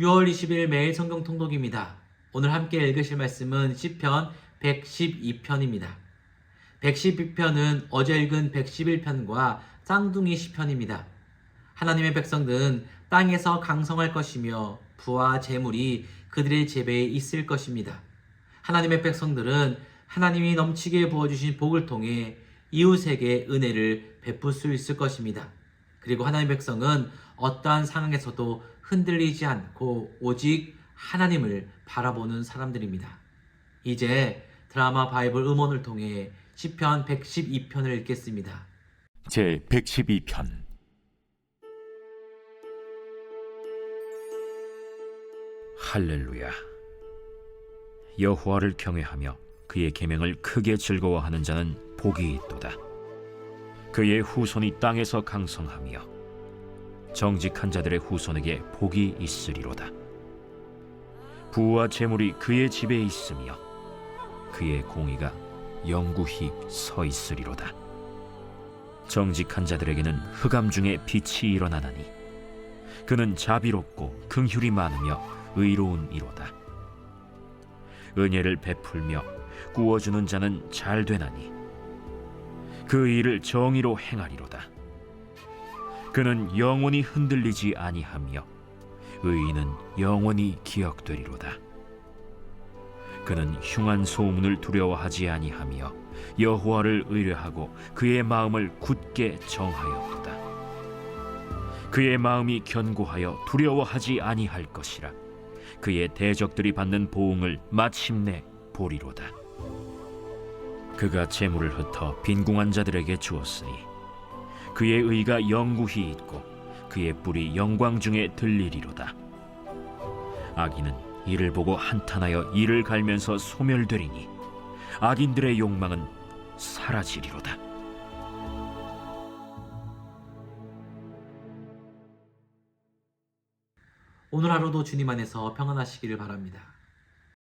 6월 20일 매일 성경 통독입니다. 오늘 함께 읽으실 말씀은 시편 112편입니다. 112편은 어제 읽은 111편과 쌍둥이 시편입니다. 하나님의 백성들은 땅에서 강성할 것이며 부와 재물이 그들의 재배에 있을 것입니다. 하나님의 백성들은 하나님이 넘치게 부어주신 복을 통해 이웃에게 은혜를 베풀 수 있을 것입니다. 그리고 하나님의 백성은 어떠한 상황에서도 흔들리지 않고 오직 하나님을 바라보는 사람들입니다. 이제 드라마 바이블 음원을 통해 시편 112편을 읽겠습니다. 제 112편 할렐루야 여호와를 경외하며 그의 계명을 크게 즐거워하는 자는 복이 있도다 그의 후손이 땅에서 강성하며 정직한 자들의 후손에게 복이 있으리로다. 부와 재물이 그의 집에 있으며 그의 공의가 영구히 서 있으리로다. 정직한 자들에게는 흑암 중에 빛이 일어나나니 그는 자비롭고 긍휼이 많으며 의로운 이로다. 은혜를 베풀며 구워주는 자는 잘 되나니 그 일을 정의로 행하리로다 그는 영원히 흔들리지 아니하며 의인은 영원히 기억되리로다 그는 흉한 소문을 두려워하지 아니하며 여호와를 의뢰하고 그의 마음을 굳게 정하였도다. 그의 마음이 견고하여 두려워하지 아니할 것이라. 그의 대적들이 받는 보응을 마침내 보리로다. 그가 재물을 흩어 빈궁한 자들에게 주었으니 그의 의가 영구히 있고 그의 뿔이 영광 중에 들리리로다. 악인은 이를 보고 한탄하여 이를 갈면서 소멸되리니 악인들의 욕망은 사라지리로다. 오늘 하루도 주님 안에서 평안하시기를 바랍니다.